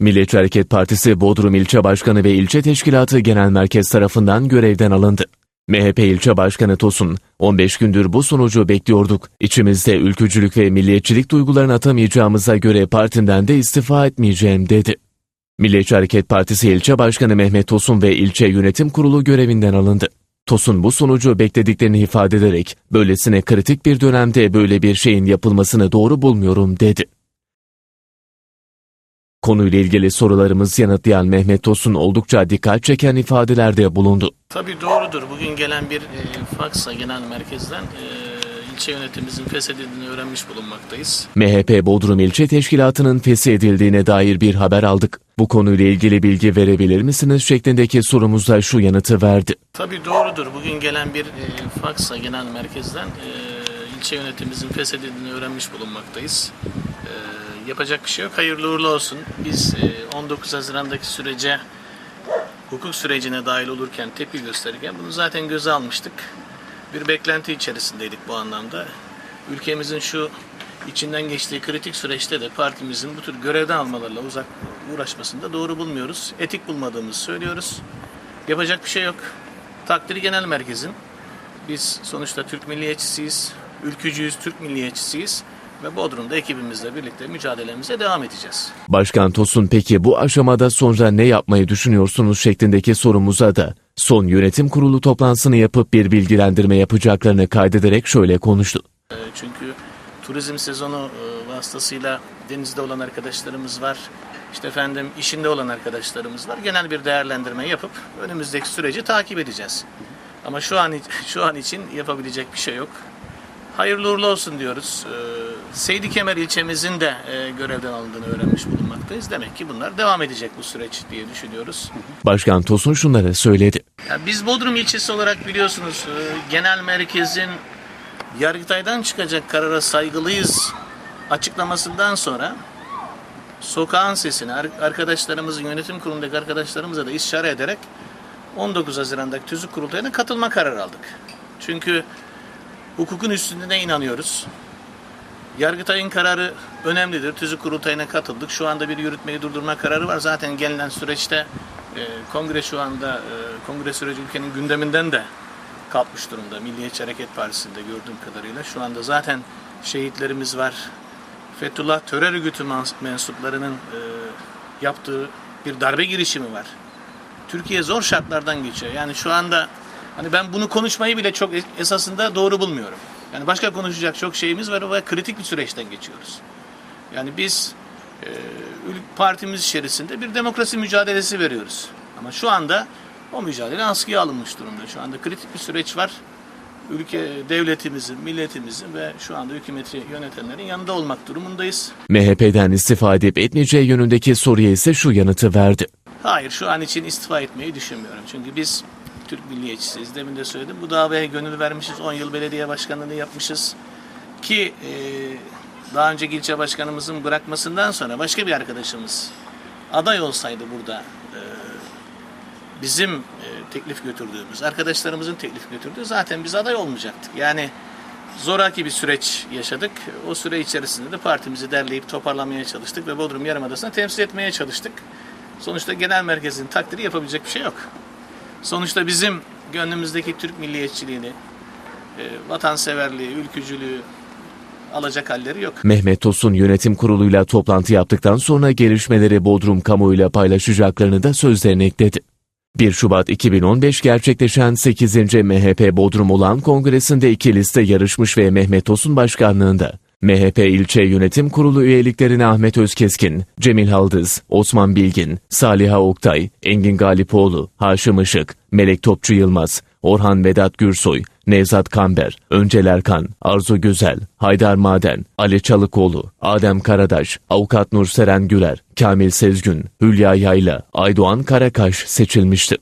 Milliyetçi Hareket Partisi Bodrum İlçe Başkanı ve İlçe Teşkilatı Genel Merkez tarafından görevden alındı. MHP İlçe Başkanı Tosun, 15 gündür bu sonucu bekliyorduk. İçimizde ülkücülük ve milliyetçilik duygularını atamayacağımıza göre partimden de istifa etmeyeceğim dedi. Milliyetçi Hareket Partisi İlçe Başkanı Mehmet Tosun ve İlçe Yönetim Kurulu görevinden alındı. Tosun bu sonucu beklediklerini ifade ederek, böylesine kritik bir dönemde böyle bir şeyin yapılmasını doğru bulmuyorum dedi. Konuyla ilgili sorularımız yanıtlayan Mehmet Tosun oldukça dikkat çeken ifadelerde bulundu. Tabii doğrudur. Bugün gelen bir e, faksa genel merkezden e, ilçe yönetimimizin feshedildiğini öğrenmiş bulunmaktayız. MHP Bodrum İlçe Teşkilatı'nın feshedildiğine dair bir haber aldık. Bu konuyla ilgili bilgi verebilir misiniz şeklindeki sorumuza şu yanıtı verdi. Tabii doğrudur. Bugün gelen bir e, faksa genel merkezden e, ilçe yönetimimizin feshedildiğini öğrenmiş bulunmaktayız. E, yapacak bir şey yok. Hayırlı uğurlu olsun. Biz e, 19 Haziran'daki sürece hukuk sürecine dahil olurken tepki gösterirken bunu zaten göze almıştık. Bir beklenti içerisindeydik bu anlamda. Ülkemizin şu içinden geçtiği kritik süreçte de partimizin bu tür görevden almalarla uzak uğraşmasını da doğru bulmuyoruz. Etik bulmadığımızı söylüyoruz. Yapacak bir şey yok. Takdiri genel merkezin. Biz sonuçta Türk milliyetçisiyiz, ülkücüyüz, Türk milliyetçisiyiz ve Bodrum'da ekibimizle birlikte mücadelemize devam edeceğiz. Başkan Tosun peki bu aşamada sonra ne yapmayı düşünüyorsunuz şeklindeki sorumuza da son yönetim kurulu toplantısını yapıp bir bilgilendirme yapacaklarını kaydederek şöyle konuştu. E, Çünkü turizm sezonu e, vasıtasıyla denizde olan arkadaşlarımız var. İşte efendim işinde olan arkadaşlarımız var. Genel bir değerlendirme yapıp önümüzdeki süreci takip edeceğiz. Ama şu an şu an için yapabilecek bir şey yok. Hayırlı uğurlu olsun diyoruz. Ee, Seydi Kemer ilçemizin de e, görevden alındığını öğrenmiş bulunmaktayız. Demek ki bunlar devam edecek bu süreç diye düşünüyoruz. Başkan Tosun şunları söyledi. Ya biz Bodrum ilçesi olarak biliyorsunuz e, genel merkezin Yargıtay'dan çıkacak karara saygılıyız açıklamasından sonra sokağın sesini ar- arkadaşlarımızın yönetim kurulundaki arkadaşlarımıza da istişare ederek 19 Haziran'daki tüzük kurultayına katılma kararı aldık. Çünkü hukukun üstünlüğüne inanıyoruz. Yargıtay'ın kararı önemlidir. Tüzük kurultayına katıldık. Şu anda bir yürütmeyi durdurma kararı var. Zaten gelinen süreçte e, kongre şu anda e, kongre süreci ülkenin gündeminden de kalkmış durumda. Milliyetçi Hareket Partisi'nde gördüğüm kadarıyla. Şu anda zaten şehitlerimiz var. Fethullah terör örgütü mensuplarının e, yaptığı bir darbe girişimi var. Türkiye zor şartlardan geçiyor. Yani şu anda hani ben bunu konuşmayı bile çok es- esasında doğru bulmuyorum. Yani başka konuşacak çok şeyimiz var ve kritik bir süreçten geçiyoruz. Yani biz e, partimiz içerisinde bir demokrasi mücadelesi veriyoruz. Ama şu anda o mücadele askıya alınmış durumda. Şu anda kritik bir süreç var. Ülke, devletimizin, milletimizin ve şu anda hükümeti yönetenlerin yanında olmak durumundayız. MHP'den istifa edip etmeyeceği yönündeki soruya ise şu yanıtı verdi. Hayır şu an için istifa etmeyi düşünmüyorum. Çünkü biz Türk milliyetçisiyiz. Demin de söyledim. Bu davaya gönül vermişiz. 10 yıl belediye başkanlığını yapmışız. Ki e, daha önceki ilçe başkanımızın bırakmasından sonra başka bir arkadaşımız aday olsaydı burada e, bizim e, teklif götürdüğümüz, arkadaşlarımızın teklif götürdüğü zaten biz aday olmayacaktık. Yani zoraki bir süreç yaşadık. O süre içerisinde de partimizi derleyip toparlamaya çalıştık ve Bodrum Yarımadası'nı temsil etmeye çalıştık. Sonuçta genel merkezin takdiri yapabilecek bir şey yok. Sonuçta bizim gönlümüzdeki Türk milliyetçiliğini, e, vatanseverliği, ülkücülüğü alacak halleri yok. Mehmet Tosun yönetim kuruluyla toplantı yaptıktan sonra gelişmeleri Bodrum kamuoyuyla paylaşacaklarını da sözlerine ekledi. 1 Şubat 2015 gerçekleşen 8. MHP Bodrum olan kongresinde iki liste yarışmış ve Mehmet Tosun başkanlığında MHP ilçe yönetim kurulu üyeliklerine Ahmet Özkeskin, Cemil Haldız, Osman Bilgin, Saliha Oktay, Engin Galipoğlu, Haşim Işık, Melek Topçu Yılmaz, Orhan Vedat Gürsoy, Nevzat Kamber, Öncel Erkan, Arzu Güzel, Haydar Maden, Ali Çalıkoğlu, Adem Karadaş, Avukat Nurseren Güler, Kamil Sezgün, Hülya Yayla, Aydoğan Karakaş seçilmişti.